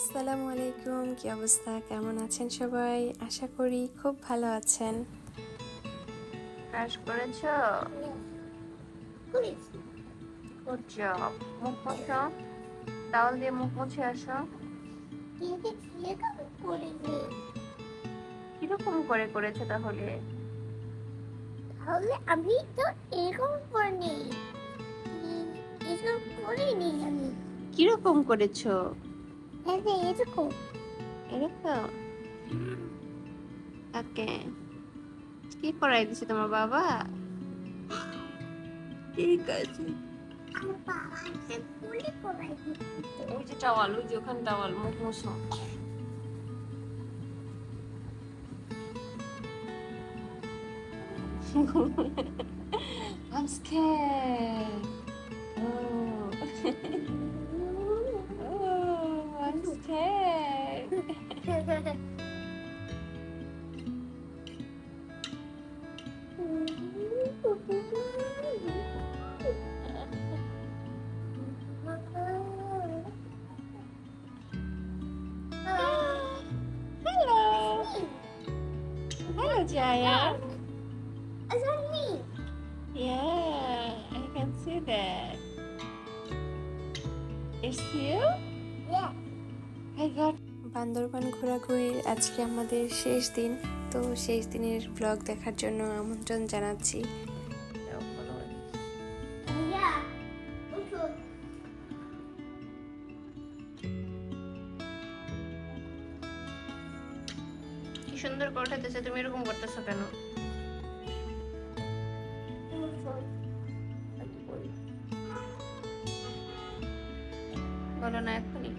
আসসালামু আলাইকুম কি অবস্থা? কেমন আছেন সবাই? আশা করি খুব ভালো আছেন। ব্রাশ করেছ? মুখ মুছো? টাওয়াল দিয়ে মুখ মুছে আসো। কীরকম করে করেছ তাহলে? তাহলে আমি তো এরকম করিনি। এরকম করিনি আমি। কীরকম করেছ? হ্যাঁ যে এরকম এরকম ওকে কি করাই দিছে তোমার বাবা ঠিক আছে আমার বাবা একটা বলে করাই ওই যে টাওয়াল ওই যে ওখানে টাওয়াল মুখ মুছো I'm scared. Oh. oh, It's you? Yeah. I got Bandarban ঘোরাঘুরির আজকে আমাদের শেষ দিন তো শেষ দিনের ব্লগ দেখার জন্য আমন্ত্রণ জানাচ্ছি বলো না এখনই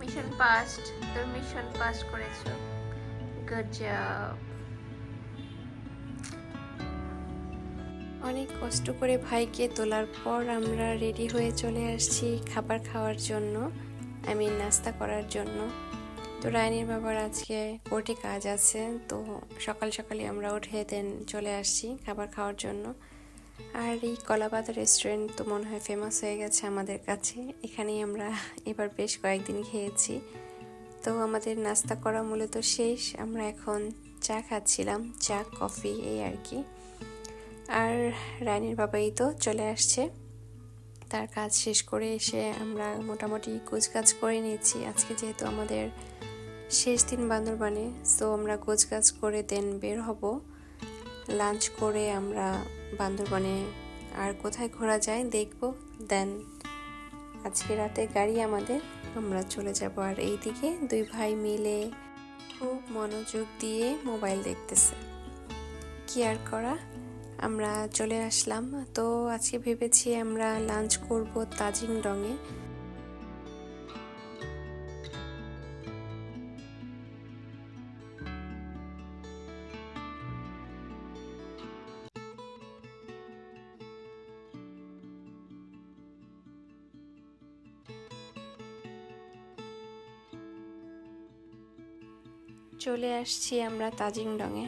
মিশন পাস্ট তোর মিশন পাস করেছ। গুড জব অনেক কষ্ট করে ভাইকে তোলার পর আমরা রেডি হয়ে চলে আসছি খাবার খাওয়ার জন্য আমি নাস্তা করার জন্য। তো রায়নির বাবার আজকে কোর্টে কাজ আছে, তো সকাল সকালে আমরা উঠে দেন চলে আসছি খাবার খাওয়ার জন্য। আর এই কলাপাত রেস্টুরেন্ট তো মনে হয় ফেমাস হয়ে গেছে আমাদের কাছে, এখানেই আমরা এবার বেশ কয়েকদিন খেয়েছি। তো আমাদের নাস্তা করা মূলত শেষ, আমরা এখন চা খাচ্ছিলাম, চা, কফি, এই আর কি। আর রানীর বাবাই তো চলে আসছে। তার কাজ শেষ করে এসে আমরা মোটামুটি কাজ করে নিয়েছি। আজকে যেহেতু আমাদের শেষ দিন বান্দরবানে সো আমরা কাজ করে দেন বের হব। লাঞ্চ করে আমরা বান্দরবানে আর কোথায় ঘোরা যায় দেখব। দেন আজকে রাতে গাড়ি আমাদের, আমরা চলে যাব আর এইদিকে দুই ভাই মিলে খুব মনোযোগ দিয়ে মোবাইল দেখতেছে। কি আর করা? আমরা চলে আসলাম। তো আজকে ভেবেছি আমরা লাঞ্চ করব তাজিং ডংয়ে চলে আসছি আমরা তাজিং ডংয়ে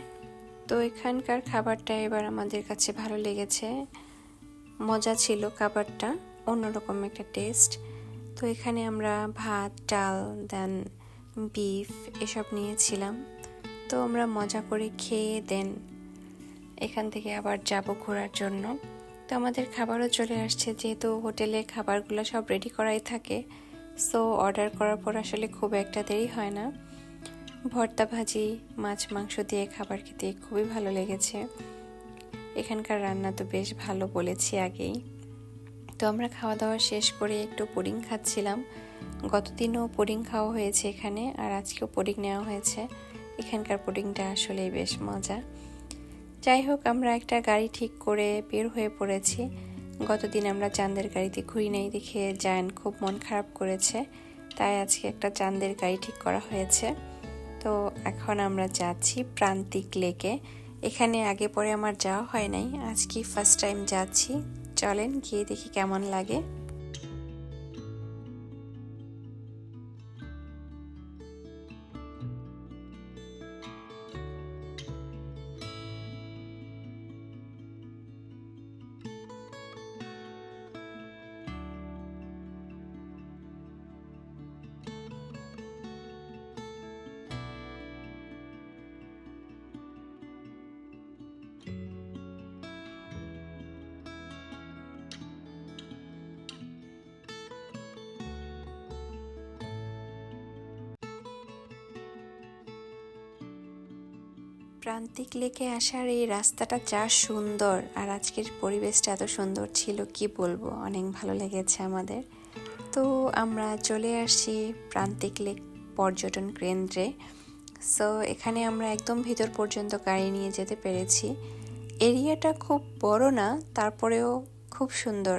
তো এখানকার খাবারটা এবার আমাদের কাছে ভালো লেগেছে। মজা ছিল খাবারটা, অন্যরকম একটা টেস্ট। তো এখানে আমরা ভাত, ডাল, দেন বিফ এসব নিয়েছিলাম। তো আমরা মজা করে খেয়ে দেন এখান থেকে আবার যাব ঘোরার জন্য। তো আমাদের খাবারও চলে আসছে, যেহেতু হোটেলে খাবারগুলো সব রেডি করাই থাকে। সো অর্ডার করার পর আসলে খুব একটা দেরি হয় না। ভর্তা ভাজি মাছ, মাংস দিয়ে খাবার খেতে খুবই ভালো লেগেছে। এখানকার রান্না তো বেশ ভালো বলেছি আগেই। তো আমরা খাওয়া দাওয়া শেষ করে একটু পুডিং খাচ্ছিলাম। গতদিনও পুডিং খাওয়া হয়েছে এখানে আর আজকেও পুডিং নেওয়া হয়েছে। এখানকার পুডিংটা আসলেই বেশ মজা। যাই হোক, আমরা একটা গাড়ি ঠিক করে বের হয়ে পড়েছি। গতদিন আমরা চাঁদের গাড়িতে ঘুরি নাই দেখে জায়ন খুব মন খারাপ করেছে। তাই আজকে একটা চাঁদের গাড়ি ঠিক করা হয়েছে। তো এখন আমরা যাচ্ছি প্রান্তিক লেকে। এখানে আগে পরে আমার যাওয়া হয় নাই, আজকে ফার্স্ট টাইম যাচ্ছি। চলেন গিয়ে দেখি কেমন লাগে। প্রান্তিক লেকে আসার এই রাস্তাটা যা সুন্দর, আর আজকের পরিবেশটা এত সুন্দর ছিল, কি বলব? অনেক ভালো লেগেছে আমাদের। তো আমরা চলে আসি প্রান্তিক লেক পর্যটন কেন্দ্রে। সো এখানে আমরা একদম ভিতর পর্যন্ত গাড়ি নিয়ে যেতে পেরেছি। এরিয়াটা খুব বড় না, তারপরেও খুব সুন্দর।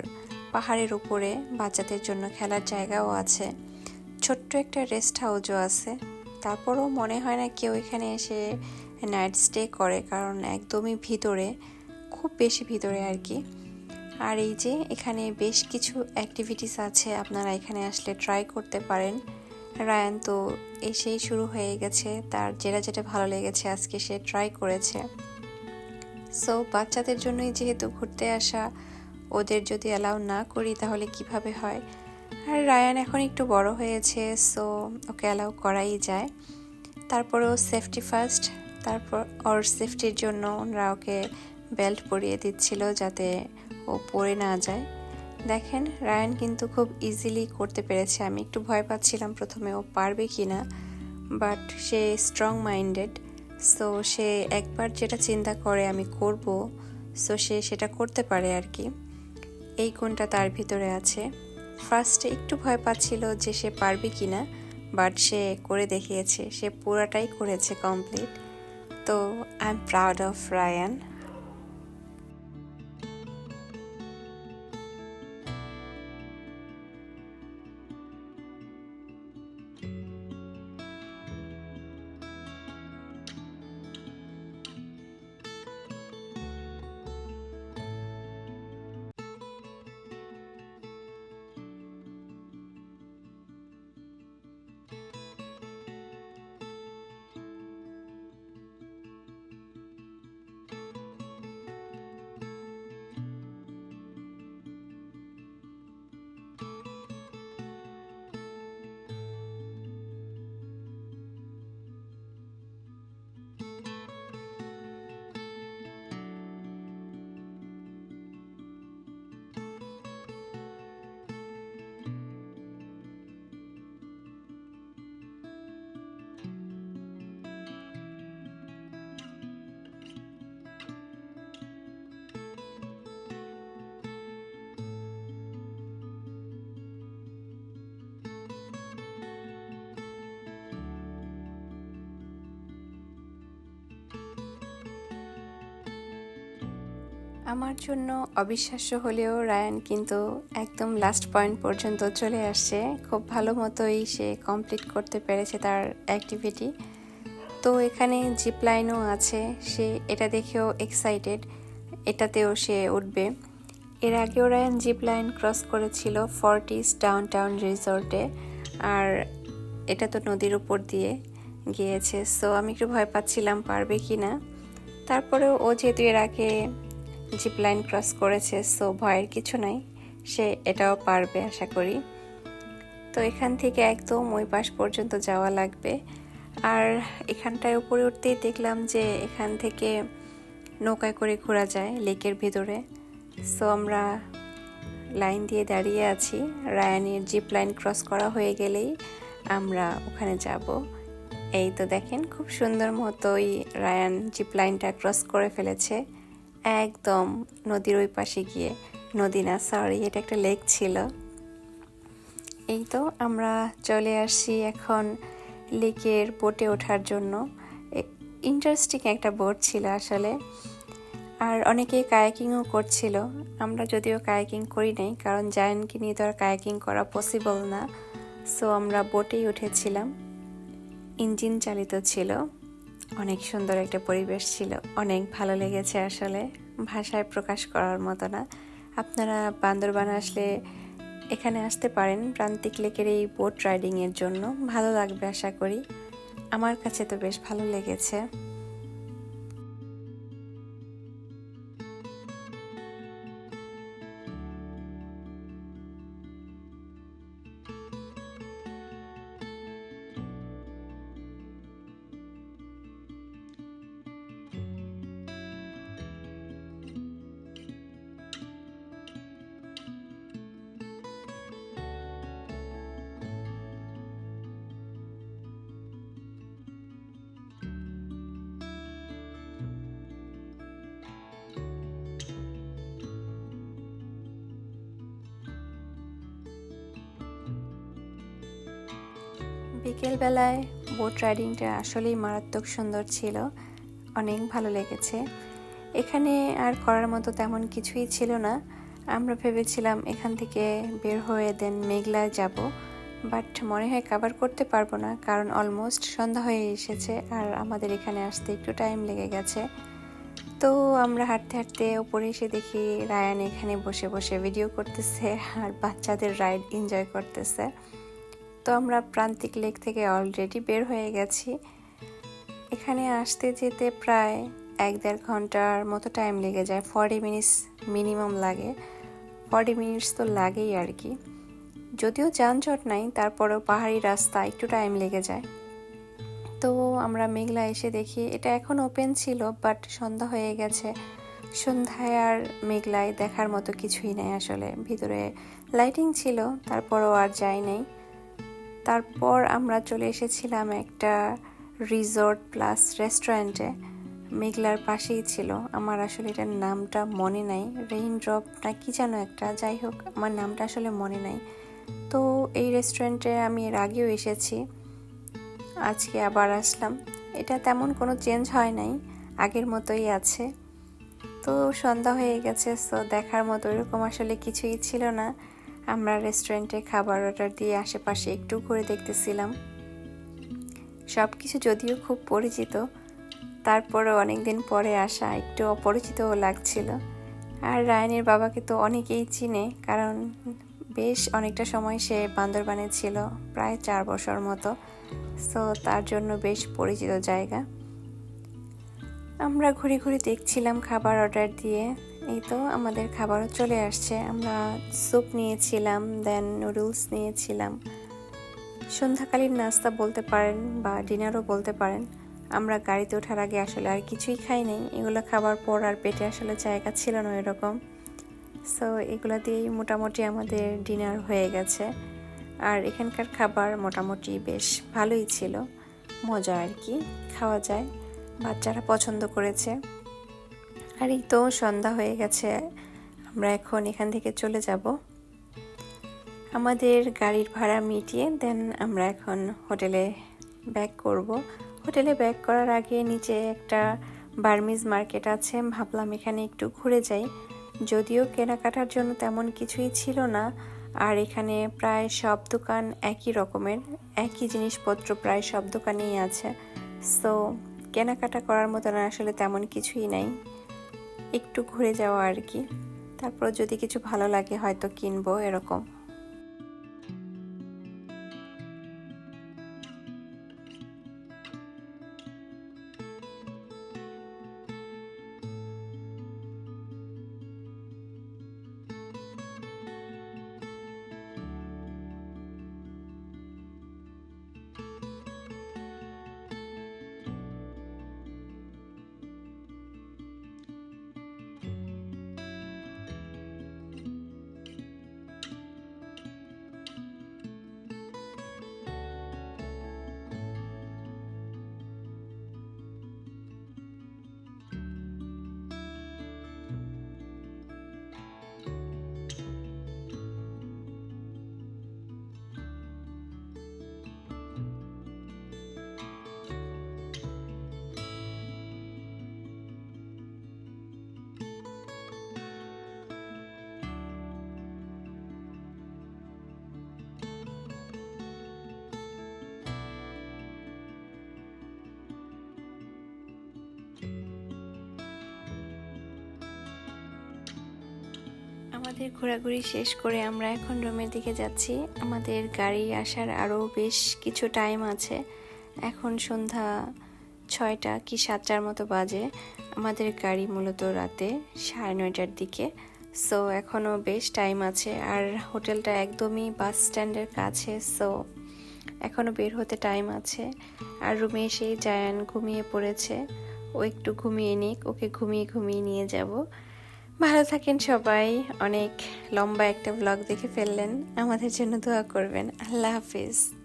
পাহাড়ের উপরে বাচ্চাদের জন্য খেলার জায়গাও আছে। ছোট্ট একটা রেস্ট হাউসও আছে। তারপরও মনে হয় না কেউ এখানে এসে নাইট স্টে করে, কারণ একদমই ভিতরে, খুব বেশি ভিতরে আর কি। আর এই যে এখানে বেশ কিছু অ্যাক্টিভিটিস আছে, আপনারা এখানে আসলে ট্রাই করতে পারেন। রায়ান তো এসেই শুরু হয়ে গেছে, তার যেটা যেটা ভালো লেগেছে আজকে সে ট্রাই করেছে। সো বাচ্চাদের জন্যই যেহেতু ঘুরতে আসা, ওদের যদি অ্যালাউ না করি তাহলে কীভাবে হয়? আর রায়ান এখন একটু বড় হয়েছে সো ওকে অ্যালাউ করাই যায়। তারপরেও সেফটি ফার্স্ট তারপর ওর সেফটির জন্য ওরা ওকে বেল্ট পরিয়ে দিচ্ছিল যাতে ও পরে না যায়। দেখেন রায়ান কিন্তু খুব ইজিলি করতে পেরেছে। আমি একটু ভয় পাচ্ছিলাম প্রথমে ও পারবে কি না বাট সে স্ট্রং মাইন্ডেড সো সে একবার যেটা চিন্তা করে আমি করব সো সে সেটা করতে পারে আর কি। এই গুণটা তার ভিতরে আছে। ফার্স্টে একটু ভয় পাচ্ছিল যে সে পারবে কি না বাট সে করে দেখিয়েছে। সে পুরাটাই করেছে complete So I'm proud of Ryan. আমার জন্য অবিশ্বাস্য হলেও রায়ান কিন্তু একদম লাস্ট পয়েন্ট পর্যন্ত চলে আসছে। খুব ভালো মতোই সে কমপ্লিট করতে পেরেছে তার অ্যাক্টিভিটি তো এখানে জিপ লাইনও আছে, সে এটা দেখেও এক্সাইটেড এটাতেও সে উঠবে। এর আগেও রায়ান জিপ লাইন ক্রস করেছিল ফর্টিস ডাউন টাউন রিসর্টে আর এটা তো নদীর উপর দিয়ে গিয়েছে। সো আমি একটু ভয় পাচ্ছিলাম পারবে কি না তারপরেও ও যেহেতু এর আগে জিপ লাইন ক্রস করেছে সো ভয়ের কিছু নাই, সে এটাও পারবে আশা করি। তো এখান থেকে একদম ওই পাশ পর্যন্ত যাওয়া লাগবে। আর এখানটায় উপরে উঠতেই দেখলাম যে এখান থেকে নৌকায় করে ঘোরা যায় লেকের ভিতরে। সো আমরা লাইন দিয়ে দাঁড়িয়ে আছি, রায়ানের জিপ লাইন ক্রস করা হয়ে গেলেই আমরা ওখানে যাব। এই তো দেখেন, খুব সুন্দর মতোই রায়ান জিপ লাইনটা ক্রস করে ফেলেছে। একদম নদীর ওই পাশে গিয়ে। নদী না সরি এটা একটা লেক ছিল। এই তো আমরা চলে আসি এখন লেকের বোটে ওঠার জন্য। ইন্টারেস্টিং একটা বোট ছিল আসলে। আর অনেকে কায়াকিংও করছিল। আমরা যদিও কায়াকিং করি নাই, কারণ জায়ানকে নিয়ে তো আর কায়াকিং করা পসিবল না। সো আমরা বোটেই উঠেছিলাম। ইঞ্জিন চালিত ছিল। অনেক সুন্দর একটা পরিবেশ ছিল। অনেক ভালো লেগেছে আসলে। ভাষায় প্রকাশ করার মতো না। আপনারা বান্দরবান আসলে এখানে আসতে পারেন প্রান্তিক লেকের এই বোট রাইডিংয়ের জন্য। ভালো লাগবে আশা করি। আমার কাছে তো বেশ ভালো লেগেছে। বিকেলবেলায় বোট রাইডিংটা আসলেই মারাত্মক সুন্দর ছিল। অনেক ভালো লেগেছে। এখানে আর করার মতো তেমন কিছুই ছিল না। আমরা ভেবেছিলাম এখান থেকে বের হয়ে দেন মেঘলায় যাব, বাট মনে হয় কাভার করতে পারব না, কারণ অলমোস্ট সন্ধ্যা হয়ে এসেছে আর আমাদের এখানে আসতে একটু টাইম লেগে গেছে। তো আমরা হাঁটতে হাঁটতে ওপরে এসে দেখি রায়ান এখানে বসে বসে ভিডিও করতেছে আর বাচ্চাদের রাইড এনজয় করতেছে। তো আমরা প্রান্তিক লেক থেকে অলরেডি বের হয়ে গেছি। এখানে আসতে যেতে প্রায় এক দেড় ঘণ্টার মতো টাইম লেগে যায়। ফর্টি মিনিটস মিনিমাম লাগে। ফর্টি মিনিটস তো লাগেই আর কি। যদিও যানজট নাই, তারপরেও পাহাড়ি রাস্তা একটু টাইম লেগে যায়। তো আমরা মেঘলা এসে দেখি, এটা এখন ওপেন ছিল বাট সন্ধ্যা হয়ে গেছে। সন্ধ্যায় আর মেঘলায় দেখার মতো কিছুই নেই আসলে। ভিতরে লাইটিং ছিল, তারপরও আর যাই নাই। তারপর আমরা চলে এসেছিলাম একটা রিসোর্ট প্লাস রেস্টুরেন্টে মেঘলার পাশেই ছিল। আমার আসলে এটার নামটা মনে নাই। রেইন ড্রপ না কি যেন একটা, যাই হোক, আমার নামটা আসলে মনে নাই। তো এই রেস্টুরেন্টে আমি এর আগেও এসেছি। আজকে আবার আসলাম। এটা তেমন কোনো চেঞ্জ হয় নাই। আগের মতোই আছে। তো সন্ধ্যা হয়ে গেছে সো দেখার মতো এরকম আসলে কিছুই ছিল না। আমরা রেস্টুরেন্টে খাবার অর্ডার দিয়ে আশেপাশে একটু ঘুরে দেখতেছিলাম। সব কিছু যদিও খুব পরিচিত তারপরে অনেক দিন পরে আসা একটু অপরিচিতও লাগছিল। আর রায়নের বাবাকে তো অনেকেই চিনে, কারণ বেশ অনেকটা সময় সে বান্দরবানে ছিল, প্রায় চার বছর মতো। সো তার জন্য বেশ পরিচিত জায়গা। আমরা ঘুরে ঘুরে দেখছিলাম খাবার অর্ডার দিয়ে। এই তো আমাদের খাবারও চলে আসছে। আমরা স্যুপ নিয়েছিলাম দেন নুডলস নিয়েছিলাম। সন্ধ্যাকালীন নাস্তা বলতে পারেন বা ডিনারও বলতে পারেন। আমরা গাড়িতে ওঠার আগে আসলে আর কিছুই খাই নাই। এগুলো খাবার পর আর পেটে আসলে জায়গা ছিল না এরকম সো এগুলো দিয়েই মোটামুটি আমাদের ডিনার হয়ে গেছে। আর এখানকার খাবার মোটামুটি বেশ ভালোই ছিল। মজা আর কি, খাওয়া যায়। বাচ্চারা পছন্দ করেছে। আর এই তো সন্ধ্যা হয়ে গেছে, আমরা এখন এখান থেকে চলে যাব। আমাদের গাড়ির ভাড়া মিটিয়ে দেন আমরা এখন হোটেলে ব্যাক করব। হোটেলে ব্যাক করার আগে নিচে একটা বার্মিজ মার্কেট আছে, ভাবলাম এখানে একটু ঘুরে যাই। যদিও কেনাকাটার জন্য তেমন কিছুই ছিল না, আর এখানে প্রায় সব দোকান একই রকমের, একই জিনিসপত্র প্রায় সব দোকানেই আছে। সো কেনাকাটা করার মতন আসলে তেমন কিছুই নাই। একটু ঘুরে যাওয়া আর কি। তারপর যদি কিছু ভালো লাগে হয়তো কিনবো এরকম। আমাদের ঘোরাঘুরি শেষ করে আমরা এখন রুমের দিকে যাচ্ছি। আমাদের গাড়ি আসার আরও বেশ কিছু টাইম আছে। এখন সন্ধ্যা ছয়টা কি সাতটার মতো বাজে। আমাদের গাড়ি মূলত রাতে সাড়ে নয়টার দিকে। সো এখনও বেশ টাইম আছে। আর হোটেলটা একদমই বাস স্ট্যান্ডের কাছে। সো এখনও বের হতে টাইম আছে। আর রুমে এসেই জায়ান ঘুমিয়ে পড়েছে। ও একটু ঘুমিয়ে নিক। ওকে ঘুমিয়ে ঘুমিয়ে নিয়ে যাব। ভালো থাকেন সবাই। অনেক লম্বা একটা ব্লগ দেখে ফেললেন। আমাদের জন্য দোয়া করবেন। আল্লাহ হাফিজ।